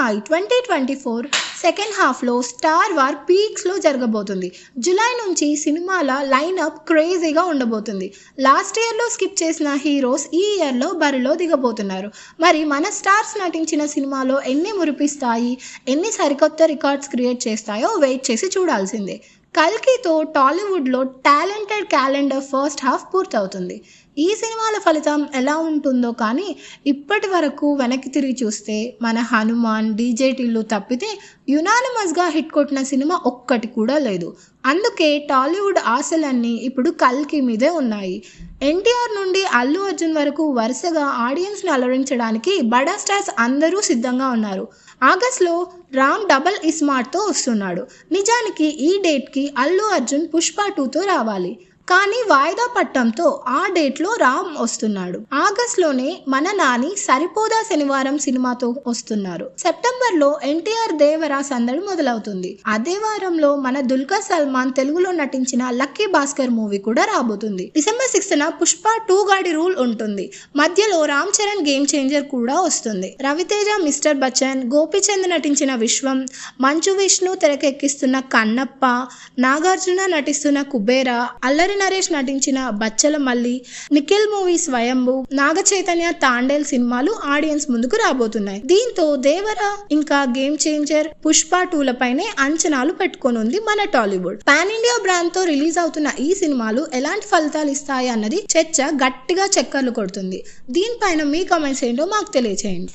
Hi twenty twenty four second హాఫ్లో star war పీక్స్లో జరగబోతుంది. జులై నుంచి సినిమాల లైనప్ క్రేజీగా ఉండబోతుంది. లాస్ట్ ఇయర్లో స్కిప్ చేసిన హీరోస్ ఈ ఇయర్లో బరిలో దిగబోతున్నారు. మరి మన స్టార్స్ నటించిన సినిమాలో ఎన్ని మురిపిస్తాయి ఎన్ని సరికొత్త రికార్డ్స్ క్రియేట్ చేస్తాయో వెయిట్ చేసి చూడాల్సిందే. కల్కితో టాలీవుడ్లో టాలెంటెడ్ క్యాలెండర్ ఫస్ట్ హాఫ్ పూర్తవుతుంది. ఈ సినిమాల ఫలితం ఎలా ఉంటుందో కానీ ఇప్పటి వరకు వెనక్కి తిరిగి చూస్తే మన హనుమాన్ డీజేటీలు తప్పితే యునానిమస్గా హిట్ కొట్టిన సినిమా ఒక్కటి కూడా లేదు. అందుకే టాలీవుడ్ ఆశలన్నీ ఇప్పుడు కల్కి మీదే ఉన్నాయి. ఎన్టీఆర్ నుండి అల్లు అర్జున్ వరకు వరుసగా ఆడియన్స్ని అలరించడానికి బడా స్టార్స్ అందరూ సిద్ధంగా ఉన్నారు. ఆగస్ట్లో రామ్ డబల్ ఇస్మార్ట్తో వస్తున్నాడు. నిజానికి ఈ డేట్కి అల్లు అర్జున్ పుష్ప టూతో రావాలి. కానీ వాయిదా పట్టంతో ఆ డేట్లో రామ్ వస్తున్నాడు. ఆగస్ట్లోనే మన నాని సరిపోదా శనివారం సినిమాతో వస్తున్నారు. సెప్టెంబర్లో ఎన్టీఆర్ దేవరా సందడి మొదలవుతుంది. అదే వారంలో మన దుల్కర్ సల్మాన్ తెలుగులో నటించిన లక్కీ భాస్కర్ మూవీ కూడా రాబోతుంది. డిసెంబర్ సిక్స్త్న పుష్ప టూ గాడి రూల్ ఉంటుంది. మధ్యలో రామ్ చరణ్ గేమ్ చేంజర్ కూడా వస్తుంది. రవితేజ మిస్టర్ బచ్చన్ గోపిచంద్ నటించిన విశ్వం మంచు విష్ణు తెరకెక్కిస్తున్న కన్నప్ప నాగార్జున నటిస్తున్న కుబేరా అల్లరి నరేష్ నటించిన బచ్చల మల్లి నిఖిల్ మూవీ స్వయంభు నాగ చైతన్య తాండేల్ సినిమాలు ఆడియన్స్ ముందుకు రాబోతున్నాయి. దీంతో దేవర ఇంకా గేమ్ చేంజర్ పుష్ప టూలపైనే అంచనాలు పెట్టుకోనుంది మన టాలీవుడ్. పాన్ ఇండియా బ్రాండ్తో రిలీజ్ అవుతున్న ఈ సినిమాలు ఎలాంటి ఫలితాలు ఇస్తాయి అన్నది చర్చ గట్టిగా చక్కర్లు కొడుతుంది. దీనిపైన మీ కామెంట్స్ ఏంటో మాకు తెలియచేయండి.